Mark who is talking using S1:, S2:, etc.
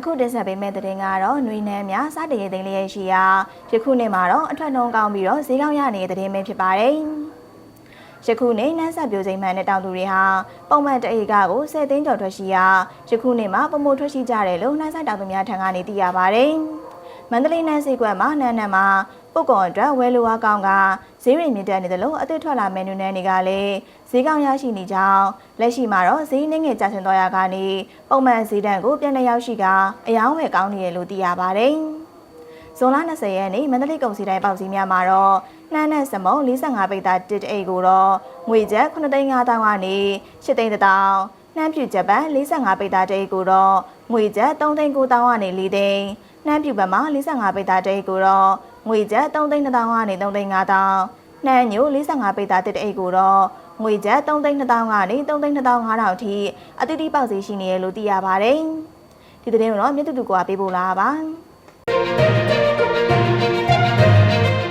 S1: အခုတင်ဆက်ပေးမယ့်သတင်းကတော့ຫນွေနှမ်းများစတင်ရေးသိမ်းလျက်ရှိရာယခုနှစ်မှာတော့အထွက်နှုံးကောင်းပြီးတော့ဈေးကောင်းရနေတဲ့သတင်းပဲဖြစ်ပါတယ်။ယခုနေ့နန်းဆက်ပြိုစိမ်မှန်တဲ့တောင်သူတွေဟာပုံမှန်တအေကကို10သိန်းကျော်ထွက်ရှိရာယခုနေ့မှာပုံမထွက်ရှိကြတယ်လို့နှန်းဆက်တောင်သူများထံကနေသိရပါတယ်။မန္တလေးနန်းစီကွက်မှာနန်းနန်းမှာ ပုတ်ကွန်အတွက်ဝဲလိုအားကောင်းကဈေးရိမ်မြင့်တက်နေတယ်လို့အသစ်ထွက်လာမန်နူနန်းတွေကလည်းဈေးကောင်းရရှိနေကြောင်းလက်ရှိမှာတော့ဈေးနှင်းငယ်ကျဆင်းသွားရကနေပုံမှန်ဈေးတန်းကိုပြန်လည်ရောက်ရှိကအယောင်းဝယ်ကောင်းနေရလို့သိရပါတယ်။ဇွန်လ20ရက်နေ့မန္တလေးကုန်စည်တိုင်းပေါက်စည်းများမှာတော့နှမ်းနဲ့စမုံ45ပိတ်သားတစ်အိတ်ကိုတော့ငွေကျပ်9သိန်း5တောင်းကနေ8သိန်းတောင်းနှမ်းပြူဂျပန်45ပိတ်သားတစ်အိတ်ကိုတော့ငွေကျပ်3သိန်း9တောင်းကနေ4သိန်းနှမ်းပြူဘက်မှာ45ပိတ်သားတစ်အိတ်ကိုတော့ ငွေကျပ်3သိန်း2တောင်းကနေ3သိန်း5တောင်းနှမ်းညို45ပိတ်သားတစ်အိတ်ကိုတော့ငွေကျပ်3သိန်း2တောင်းကနေ3သိန်း2တောင်း5တောင်းအထိအတိအတိပေါက်စီရှိနေရလို့သိရပါတယ်ဒီသတင်းကိုတော့မြတ်တူတူကပေးပို့လာပါ